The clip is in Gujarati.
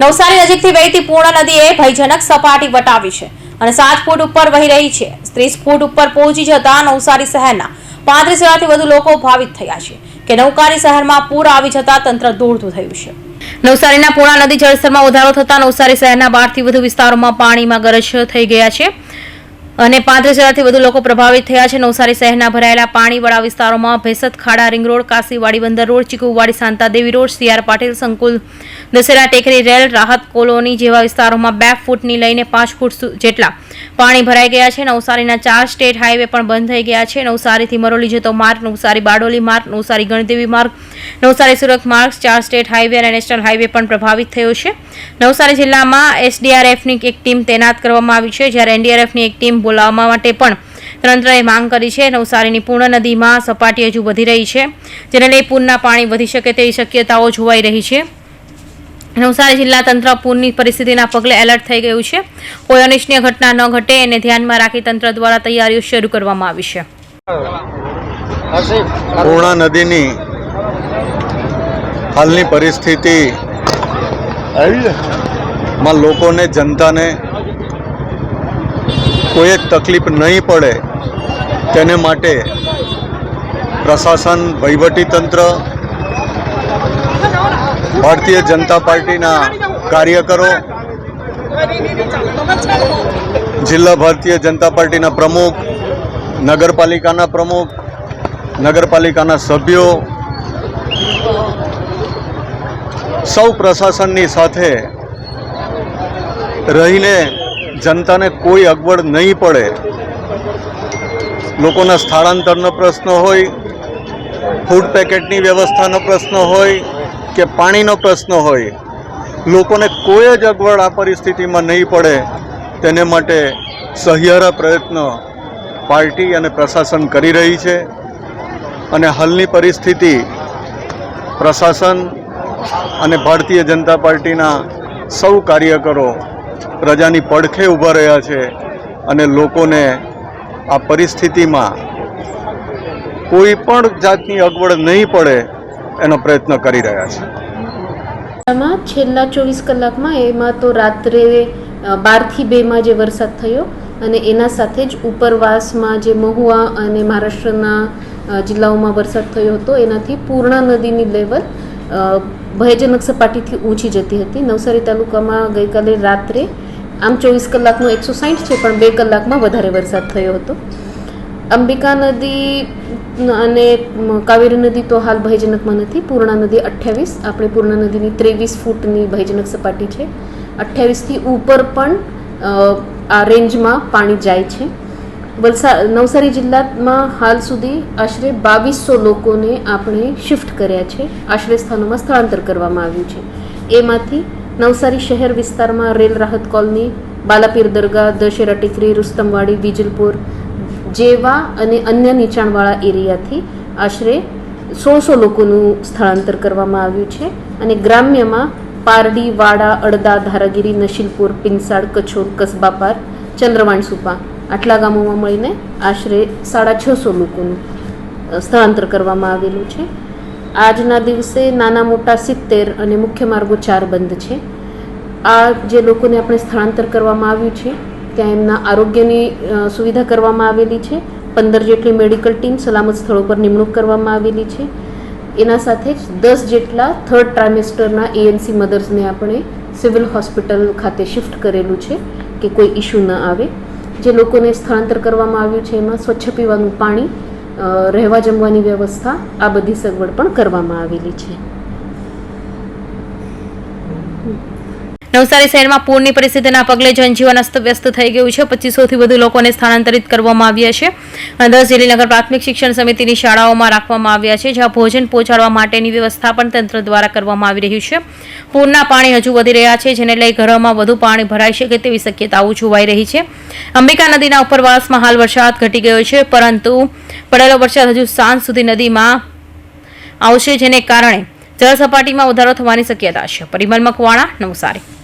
નવસારી નજીકથી વહેતી પૂર્ણ નદીએ ભયજનક સપાટી વટાવી છે અને સાત ફૂટ ઉપર વહી રહી છે. ત્રીસ ફૂટ ઉપર પહોંચી જતા નવસારી શહેરના પાંત્રીસ હજારથી વધુ લોકો ભાવિત થયા છે કે નવકારી શહેરમાં પૂર આવી જતા તંત્ર દોડતું થયું છે. નવસારીના પૂર્ણા નદી જળસ્તરમાં વધારો થતા નવસારી શહેરના બારથી વધુ વિસ્તારોમાં પાણીમાં ગરજ થઈ ગયા છે. અને પાંત્રીસ હજારથી વધુ લોકો પ્રભાવિત થયા છે. નવસારી શહેરના ભરાયેલા પાણીવાળા વિસ્તારોમાં ભેસત, ખાડા, ring road Kashiwadi Bandar road Chikuwadi Shantadevi road, CR Patil, સંકુલ, દશેરા ટેકરી રેલ, રાહત કોલોની જેવા વિસ્તારોમાં બે ફૂટની લઈને પાંચ ફૂટ જેટલા પાણી ભરાઈ ગયા છે. નવસારીના ચાર સ્ટેટ હાઈવે પણ બંધ થઈ ગયા છે. નવસારીથી મરોલી જતો માર્ગ, નવસારી બારડોલી માર્ગ, નવસારી ગણદેવી માર્ગ, નવસારી સુરત માર્ગ ચાર સ્ટેટ હાઈવે અને નેશનલ હાઈવે પણ પ્રભાવિત થયો છે. નવસારી જિલ્લામાં એસડીઆરએફની એક ટીમ તૈનાત કરવામાં આવી છે. જ્યારે એનડીઆરએફની એક ટીમ બોલાવવા માટે પણ તંત્રએ માંગ કરી છે. નવસારીની પૂર્ણ નદીમાં સપાટી હજુ વધી રહી છે. જેને લઈ પૂરના પાણી વધી શકે તેવી શક્યતાઓ જોવાઈ રહી છે. નવસારી જિલ્લા તંત્ર પૂરની પરિસ્થિતિના પગલે એલર્ટ થઈ ગયું છે. કોઈ અનિચ્છનીય ઘટના ન ઘટે એને ધ્યાનમાં રાખી તંત્ર દ્વારા તૈયારીઓ શરૂ કરવામાં આવી છે. પૂર્ણા નદીની હાલની પરિસ્થિતિ માં લોકોને, જનતાને કોઈ તકલીફ નહીં પડે તેને માટે પ્રશાસન, વહીવટીતંત્ર ભારતીય જનતા પાર્ટીના કાર્યકરો, જિલ્લા ભારતીય જનતા પાર્ટીના પ્રમુખ, નગરપાલિકાના પ્રમુખ, નગરપાલિકાના સભ્યો, સૌ પ્રશાસનની સાથે રહીને જનતાને કોઈ અગવડ નહીં પડે. લોકોના સ્થળાંતરનો પ્રશ્ન હોય ફૂડ પેકેટની વ્યવસ્થાનો પ્રશ્ન હોય કે પાણીનો પ્રશ્ન હોય, લોકોને કોઈ જ અગવડ આ પરિસ્થિતિમાં નહીં પડે તેને માટે સહિયારા પ્રયત્ન પાર્ટી અને પ્રશાસન કરી રહી છે અને હાલની પરિસ્થિતિ પ્રશાસન અને ભારતીય જનતા પાર્ટીના સૌ કાર્યકરો પ્રજાની પડખે ઊભા રહ્યા છે અને લોકોને આ પરિસ્થિતિમાં કોઈ પણ જાતની અગવડ નહીં પડે એનો પ્રયત્ન કરી રહ્યા છે. છેલ્લા ચોવીસ કલાકમાં એમાં તો રાત્રે બારથી બેમાં જે વરસાદ થયો અને એના સાથે જ ઉપરવાસમાં જે મહુવા અને મહારાષ્ટ્રના જિલ્લાઓમાં વરસાદ થયો હતો, એનાથી પૂર્ણા નદીની લેવલ ભયજનક સપાટીથી ઊંચી જતી હતી. નવસારી તાલુકામાં ગઈકાલે રાત્રે, આમ ચોવીસ કલાકનો એકસો સાઠ છે, પણ બે કલાકમાં વધારે વરસાદ થયો હતો. અંબિકા નદી અને કાવેરી નદી તો હાલ ભયજનકમાં નથી. પૂર્ણા નદી અઠ્યાવીસ. આપણે પૂર્ણા નદીની ત્રેવીસ ફૂટની ભયજનક સપાટી છે. અઠ્યાવીસથી ઉપર પણ આ રેન્જમાં પાણી જાય છે. વલસાડ નવસારી જિલ્લામાં હાલ સુધી આશરે બાવીસો લોકોને આપણે શિફ્ટ કર્યા છે. આશ્રય સ્થાનોમાં સ્થળાંતર કરવામાં આવ્યું છે. એમાંથી નવસારી શહેર વિસ્તારમાં રેલ રાહત કોલની, બાલાપીર દરગાહ, દશેરા ટેકરી, રુસ્તમવાડી વિજલપુર જેવા અને અન્ય નીચાણવાળા એરિયાથી આશરે સોળસો લોકોનું સ્થળાંતર કરવામાં આવ્યું છે. અને ગ્રામ્યમાં પારડી, વાડા, અડદા, ધારાગીરી, નશીલપુર પિંસાડ કછોર કસબાપાર ચંદ્રવાણસુપા આટલા ગામોમાં મળીને આશરે સાડા છસો લોકોનું સ્થળાંતર કરવામાં આવેલું છે. આજના દિવસે નાના મોટા સિત્તેર અને મુખ્ય માર્ગો ચાર બંધ છે. આ જે લોકોને આપણે સ્થળાંતર કરવામાં આવ્યું છે ત્યાં એમના આરોગ્યની સુવિધા કરવામાં આવેલી છે. પંદર જેટલી મેડિકલ ટીમ સલામત સ્થળો પર નિમણૂક કરવામાં આવેલી છે. એના સાથે જ દસ જેટલા થર્ડ ટ્રાઇમેસ્ટરના એએનસી મધર્સને આપણે સિવિલ હોસ્પિટલ ખાતે શિફ્ટ કરેલું છે કે કોઈ ઇસ્યુ ન આવે. જે લોકોને સ્થળાંતર કરવામાં આવ્યું છે, એમાં સ્વચ્છ પીવાનું પાણી રહેવા જમવાની વ્યવસ્થા, આ બધી સગવડ પણ કરવામાં આવેલી છે. નવસારી શહેરમાં પૂરની પરિસ્થિતિના પગલે જનજીવન અસ્તવ્યસ્ત થઈ ગયું છે. પચીસોથી વધુ લોકોને સ્થળાંતરિત કરવામાં આવ્યા છે. દસ જેલીનગર પ્રાથમિક શિક્ષણ સમિતિની શાળાઓમાં રાખવામાં આવ્યા છે, જ્યાં ભોજન પહોંચાડવા માટેની વ્યવસ્થા પણ તંત્ર દ્વારા કરવામાં આવી રહ્યું છે. પૂરના પાણી હજુ વધી રહ્યા છે, જેને લઈ ઘરોમાં વધુ પાણી ભરાઈ શકે તેવી શક્યતાઓ જોવાઈ રહી છે. અંબિકા નદીના ઉપરવાસમાં હાલ વરસાદ ઘટી ગયો છે, પરંતુ પડેલો વરસાદ હજુ સાંજ સુધી નદીમાં આવશે, જેને કારણે જળ સપાટીમાં વધારો થવાની શક્યતા છે. પરિમલ મકવાણા, નવસારી.